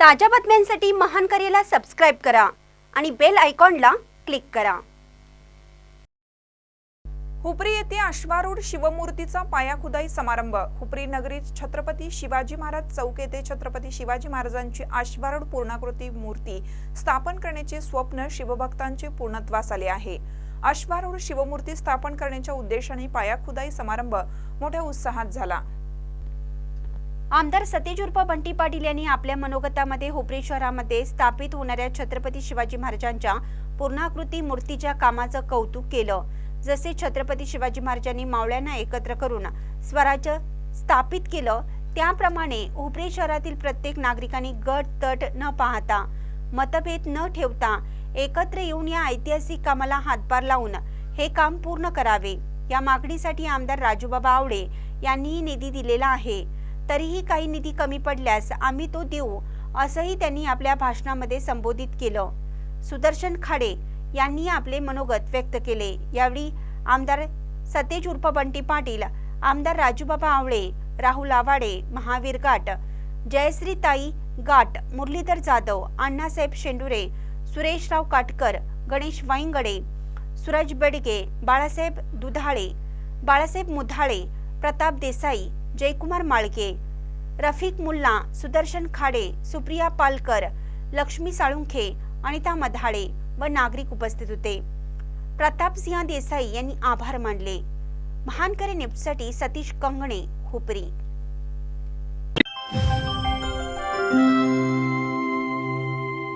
ताज्या बातम्यांसाठी महान करेला सबस्क्राईब करा आणि बेल आयकॉनला क्लिक करा. हुपरी येथे अश्वारूढ शिवमूर्तीचा पायाखुदाई समारंभ. हुपरी नगरीत छत्रपती शिवाजी महाराज चौक येथे छत्रपती शिवाजी महाराजांची अश्वारूढ पूर्णाकृती मूर्ती स्थापन करण्याचे स्वप्न शिवभक्तांचे पूर्णत्वास आले आहे. अश्वारूढ शिवमूर्ती स्थापन करण्याच्या उद्देशाने पायाखुदाई समारंभ मोठ्या उत्साहात झाला. आमदार सतेज उर्फ बंटी पाटील यांनी आपल्या मनोगतामध्ये हुपरी शहरामध्ये स्थापित होणाऱ्या छत्रपती शिवाजी महाराजांच्या पूर्णाकृती मूर्तीच्या कामाचं कौतुक केलं. जसे छत्रपती शिवाजी महाराजांनी मावळ्यांना एकत्र करून स्वराज्य स्थापित केलं त्याप्रमाणे हुपरी शहरातील प्रत्येक नागरिकांनी गट तट न पाहता मतभेद न ठेवता एकत्र येऊन या ऐतिहासिक कामाला हातभार लावून हे काम पूर्ण करावे. या मागणीसाठी आमदार राजूबाबा आवळे यांनीही निधी दिलेला आहे. तरीही काही निधी कमी पडल्यास आम्ही तो देऊ असंही त्यांनी आपल्या भाषणामध्ये संबोधित केलं. सुदर्शन खाडे यांनी आपले मनोगत व्यक्त केले. यावेळी आमदार सतेज उर्फ बंटी पाटील आमदार राजूबाबा आवळे राहुल आवाडे महावीर गाट जयश्री ताई गाट मुरलीधर जाधव अण्णासाहेब शेंडुरे सुरेशराव काटकर गणेश वाईंगडे सूरज बेडगे बाळासाहेब दुधाळे बाळासाहेब मुधाळे प्रताप देसाई जयकुमार माळके रफिक मुल्ला सुदर्शन खाडे सुप्रिया पालकर लक्ष्मी साळुंखे अनिता मधाळे व नागरिक उपस्थित होते. प्रतापसिंह देसाई यांनी आभार मानले. महानकरे न्यूजसाठी सतीश कंगणे हुपरी